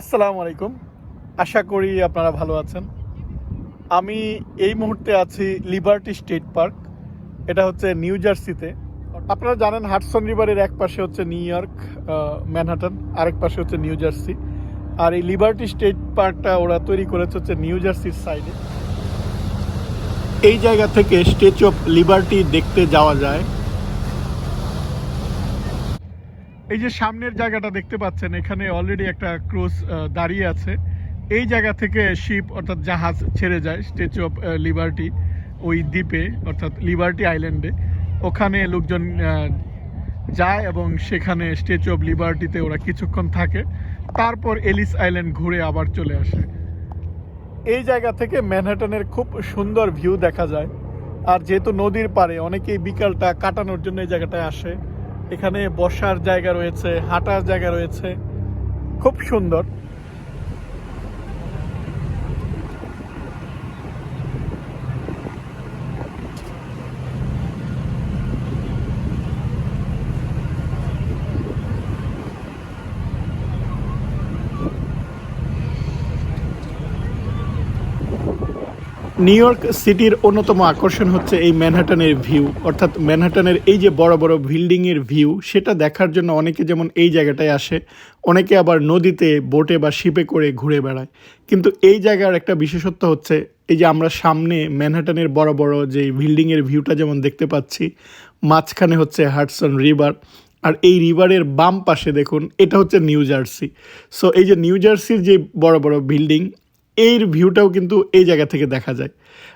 আসসালামু আলাইকুম। আশা করি আপনারা ভালো আছেন। আমি এই মুহূর্তে আছি লিবার্টি স্টেট পার্ক এটা হচ্ছে নিউ জার্সিতে আপনারা জানেন হাটসন রিভারের এক পাশে হচ্ছে নিউ ইয়র্ক ম্যানহাটন আরেক পাশে হচ্ছে নিউ জার্সি আর এই লিবার্টি স্টেট পার্কটা ওরা তৈরি করেছে হচ্ছে নিউ জার্সির সাইডে এই জায়গা থেকে স্টেচু অফ লিবার্টি দেখতে যাওয়া যায়। এই যে সামনের জায়গাটা দেখতে পাচ্ছেন, এখানে অলরেডি একটা ক্রুজ দাঁড়িয়ে আছে। এই জায়গা থেকে শিপ অর্থাৎ জাহাজ ছেড়ে যায় স্ট্যাচু অফ লিবার্টি ওই দ্বীপে, অর্থাৎ লিবার্টি আইল্যান্ডে ওখানে লোকজন যায় এবং সেখানে স্ট্যাচু অফ লিবার্টিতে ওরা কিছুক্ষণ থাকে। তারপর এলিস আইল্যান্ড ঘুরে আবার চলে আসে। এই জায়গা থেকে ম্যানহাটনের খুব সুন্দর ভিউ দেখা যায়। আর যেহেতু নদীর পাড়ে, অনেকেই বিকালটা কাটানোর জন্য এই জায়গাটায় আসে। এখানে বসার জায়গা রয়েছে হাঁটার জায়গা রয়েছে। খুব সুন্দর। নিউ ইয়র্ক সিটির অন্যতম আকর্ষণ হচ্ছে এই ম্যানহাটনের ভিউ অর্থাৎ ম্যানহাটনের এই যে বড় বড় বিল্ডিংয়ের ভিউ সেটা দেখার জন্য অনেকে যেমন এই জায়গাটায় আসে, অনেকে আবার নদীতে বোটে বা শিপে করে ঘুরে বেড়ায়। কিন্তু এই জায়গার একটা বিশেষত্ব হচ্ছে, এই যে আমরা সামনে ম্যানহাটনের বড় বড় যে বিল্ডিংয়ের ভিউটা যেমন দেখতে পাচ্ছি, মাঝখানে হচ্ছে হাডসন রিভার আর এই রিভারের বাম পাশে দেখুন, এটা হচ্ছে নিউ জার্সি সো এই যে নিউ জার্সির যে বড় বড় বিল্ডিং এর ভিউটাও কিন্তু এই জায়গা থেকে দেখা যায়।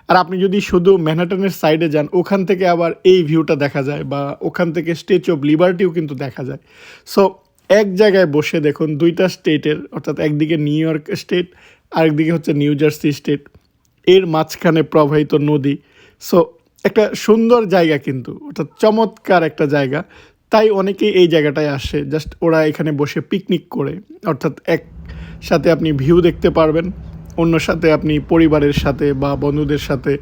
আর আপনি যদি শুধু ম্যানহাটনের সাইডে যান, ওখান থেকে আবার এই ভিউটা দেখা যায় বা ওখান থেকে স্টেচু অফ লিবার্টিও কিন্তু দেখা যায়। সো এক জায়গায় বসে দেখুন, দুইটা স্টেটের অর্থাৎ একদিকে নিউ ইয়র্ক স্টেট আরেকদিকে হচ্ছে নিউ জার্সি স্টেট এর মাঝখানে প্রবাহিত নদী। সো একটা সুন্দর জায়গা কিন্তু, অর্থাৎ চমৎকার একটা জায়গা। তাই অনেকেই এই জায়গাটায় আসে জাস্ট ওরা এখানে বসে পিকনিক করে, অর্থাৎ এক সাথে আপনি ভিউ দেখতে পারবেন। অন্য সাথে আপনি পরিবারের সাথে বা বন্ধুদের সাথে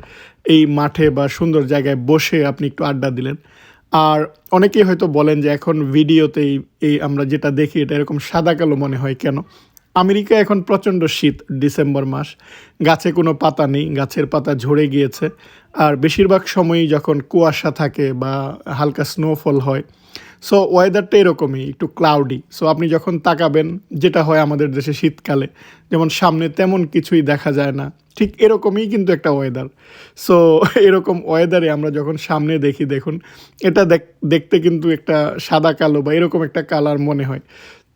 এই মাঠে বা সুন্দর জায়গায় বসে আপনি একটু আড্ডা দিলেন। আর অনেকেই হয়তো বলেন যে এখন ভিডিওতেই এই আমরা যেটা দেখি এটা এরকম সাদা কালো মনে হয় কেন? আমেরিকা এখন প্রচণ্ড শীত, ডিসেম্বর মাস। গাছে কোনো পাতা নেই, গাছের পাতা ঝরে গিয়েছে। আর বেশিরভাগ সময়ই যখন কুয়াশা থাকে বা হালকা স্নোফল হয় সো ওয়েদারটা এরকমই, একটু ক্লাউডি সো আপনি যখন তাকাবেন, যেটা হয় আমাদের দেশে শীতকালে, যেমন সামনে তেমন কিছুই দেখা যায় না, ঠিক এরকমই কিন্তু একটা ওয়েদার সো এরকম ওয়েদারে আমরা যখন সামনে দেখি, দেখুন, এটা দেখ- দেখতে কিন্তু একটা সাদা কালো বা এরকম একটা কালার মনে হয়।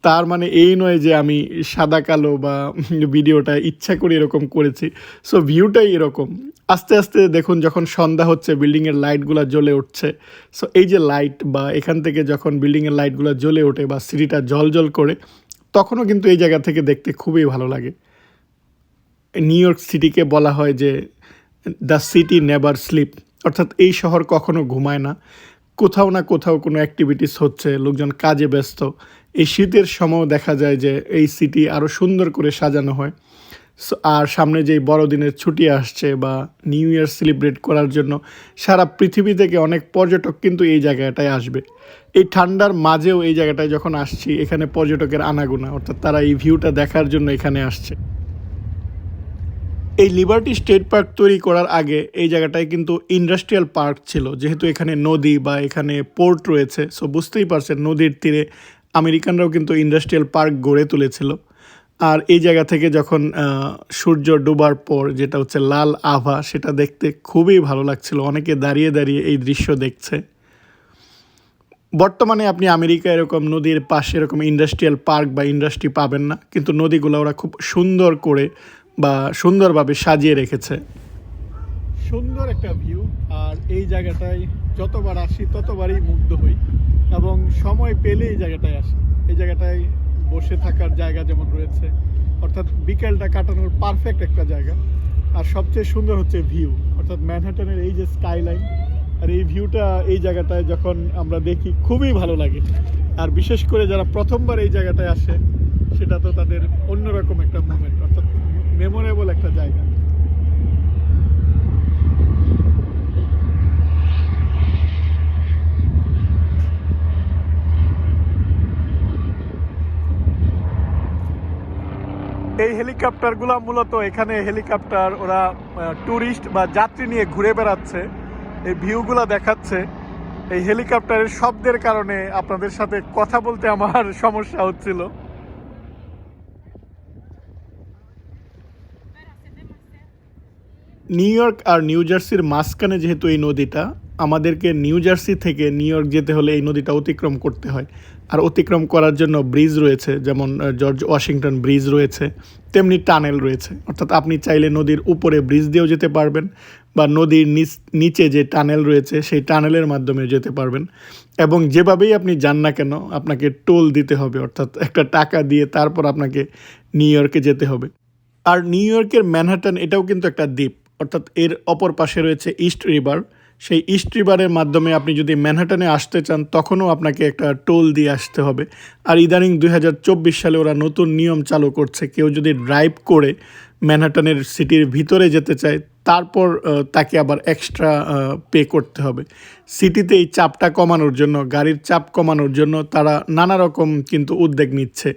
তার মানে এই নয় যে আমি সাদা কালো বা ভিডিওটা ইচ্ছা করে এরকম করেছি। সো ভিউটাই এরকম। আস্তে আস্তে দেখুন যখন সন্ধ্যা হচ্ছে বিল্ডিংয়ের লাইটগুলো জ্বলে উঠছে। সো এই যে লাইট বা এখান থেকে যখন বিল্ডিংয়ের লাইটগুলো জ্বলে ওঠে বা সিটিটা জল জল করে, তখনও কিন্তু এই জায়গা থেকে দেখতে খুবই ভালো লাগে। নিউ ইয়র্ক সিটিকে বলা হয় যে দ্য সিটি নেভার স্লিপ অর্থাৎ এই শহর কখনো ঘুমায় না। কোথাও না কোথাও কোনো অ্যাক্টিভিটিস হচ্ছে, লোকজন কাজে ব্যস্ত। এই শীতের সময়ও দেখা যায় যে, এই সিটি আরও সুন্দর করে সাজানো হয়। আর সামনে যেই বড়দিনের ছুটি আসছে বা নিউ ইয়ার সেলিব্রেট করার জন্য সারা পৃথিবী থেকে অনেক পর্যটক কিন্তু এই জায়গাটায় আসবে। এই ঠান্ডার মাঝেও এই জায়গাটায় যখন আসছি, এখানে পর্যটকের আনাগোনা, অর্থাৎ তারা এই ভিউটা দেখার জন্য এখানে আসছে। এই লিবার্টি স্টেট পার্ক তৈরি করার আগে এই জায়গাটায় কিন্তু ইন্ডাস্ট্রিয়াল পার্ক ছিল, যেহেতু এখানে নদী বা এখানে পোর্ট রয়েছে। সো বুঝতেই পারছেন, নদীর তীরে আমেরিকানরাও কিন্তু ইন্ডাস্ট্রিয়াল পার্ক গড়ে তুলেছিল। আর এই জায়গা থেকে যখন সূর্য ডোবার পর যেটা হচ্ছে লাল আভা, সেটা দেখতে খুবই ভালো লাগছিল। অনেকে দাঁড়িয়ে দাঁড়িয়ে এই দৃশ্য দেখছে। বর্তমানে আপনি আমেরিকা এরকম নদীর পাশে এরকম ইন্ডাস্ট্রিয়াল পার্ক বা ইন্ডাস্ট্রি পাবেন না, কিন্তু নদীগুলো ওরা খুব সুন্দর করে বা সুন্দরভাবে সাজিয়ে রেখেছে। সুন্দর একটা ভিউ আর এই জায়গাটায় যতবার আসি ততবারই মুগ্ধ হই, এবং সময় পেলে এই জায়গাটায় আসি। এই জায়গাটায় বসে থাকার জায়গা যেমন রয়েছে, অর্থাৎ বিকেলটা কাটানোর পারফেক্ট একটা জায়গা। আর সবচেয়ে সুন্দর হচ্ছে ভিউ অর্থাৎ ম্যানহাটনের এই যে স্কাইলাইন আর এই ভিউটা এই জায়গাটায় যখন আমরা দেখি, খুবই ভালো লাগে। আর বিশেষ করে যারা প্রথমবার এই জায়গাটায় আসে, সেটা তো তাদের অন্যরকম একটা মোমেন্ট অর্থাৎ মেমোরেবল একটা জায়গা। এই হেলিকপ্টারগুলো মূলত এখানে হেলিকপ্টার, ওরা ট্যুরিস্ট বা যাত্রী নিয়ে ঘুরে বেড়াচ্ছে। এই ভিউগুলো দেখাচ্ছে। এই হেলিকপ্টারের শব্দের কারণে আপনাদের সাথে কথা বলতে আমার সমস্যা হচ্ছিল। নিউ ইয়র্ক আর নিউ জার্সির মাঝখানে যেহেতু এই নদীটা আমাদেরকে নিউ জার্সি থেকে নিউ ইয়র্ক যেতে হলে এই নদীটা অতিক্রম করতে হয়। আর অতিক্রম করার জন্য ব্রিজ রয়েছে, যেমন জর্জ ওয়াশিংটন ব্রিজ রয়েছে, তেমনি টানেল রয়েছে। অর্থাৎ আপনি চাইলে নদীর উপরে ব্রিজ দিয়েও যেতে পারবেন বা নদীর নিচ যে টানেল রয়েছে, সেই টানেলের মাধ্যমে যেতে পারবেন। এবং যেভাবেই আপনি যান না কেন, আপনাকে টোল দিতে হবে, অর্থাৎ একটা টাকা দিয়ে তারপর আপনাকে নিউ ইয়র্কে যেতে হবে। আর নিউ ইয়র্কের ম্যানহাটন এটাও কিন্তু একটা দ্বীপ, অর্থাৎ এর অপর পাশে রয়েছে ইস্ট রিভার। সেই ইস্ট রিভারের মাধ্যমে আপনি যদি ম্যানহাটনে আসতে চান, তখনও আপনাকে একটা টোল দিয়ে আসতে হবে। আর ইদানিং দুই হাজার চব্বিশ সালে ওরা নতুন নিয়ম চালু করছে, কেউ যদি ড্রাইভ করে ম্যানহাটনের সিটির ভিতরে যেতে চায়, তারপর তাকে আবার এক্সট্রা পে করতে হবে। সিটিতে এই চাপটা কমানোর জন্য, গাড়ির চাপ কমানোর জন্য তারা নানা রকম কিন্তু উদ্যোগ নিচ্ছে।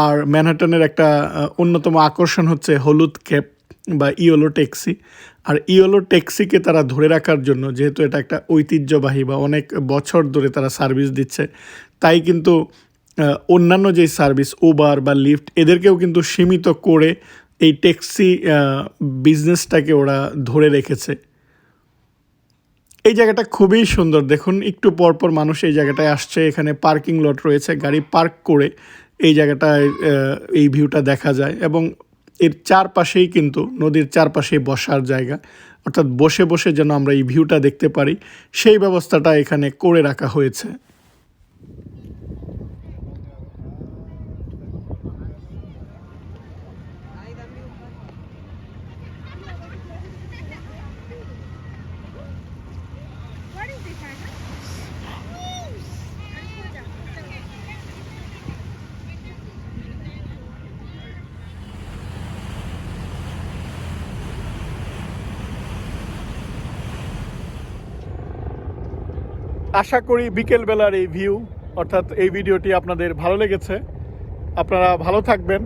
আর ম্যানহাটনের একটা অন্যতম আকর্ষণ হচ্ছে হলুদ ক্যাপ বা ইয়োলো ট্যাক্সি আর ইয়োলো ট্যাক্সিকে তারা ধরে রাখার জন্য, যেহেতু এটা একটা ঐতিহ্যবাহী বা অনেক বছর ধরে তারা সার্ভিস দিচ্ছে, তাই কিন্তু অন্যান্য যে সার্ভিস উবার বা লিফট এদেরকেও কিন্তু সীমিত করে এই ট্যাক্সি বিজনেসটাকে ওরা ধরে রেখেছে। এই জায়গাটা খুবই সুন্দর। দেখুন, একটু পর পর মানুষ এই জায়গাটায় আসছে, এখানে পার্কিং লট রয়েছে, গাড়ি পার্ক করে এই জায়গাটায় এই ভিউটা দেখা যায়। এবং এর চারপাশেই কিন্তু নদীর চারপাশেই বসার জায়গা। অর্থাৎ বসে বসে যেন আমরা এই ভিউটা দেখতে পারি, সেই ব্যবস্থাটা এখানে করে রাখা হয়েছে। আশা করি বিকেলবেলার এই ভিউ, অর্থাৎ এই ভিডিওটি আপনাদের ভালো লেগেছে। আপনারা ভালো থাকবেন,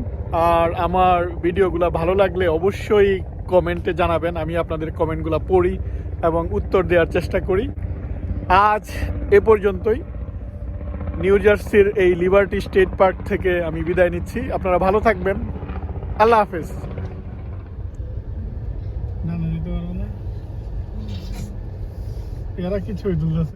আর আমার ভিডিওগুলো ভালো লাগলে অবশ্যই কমেন্টে জানাবেন, আমি আপনাদের কমেন্টগুলো পড়ি এবং উত্তর দেওয়ার চেষ্টা করি। আজ এ পর্যন্তই। নিউ জার্সির এই লিবার্টি স্টেট পার্ক থেকে আমি বিদায় নিচ্ছি। আপনারা ভালো থাকবেন। আল্লাহ হাফেজ। এরা কিছুই দুল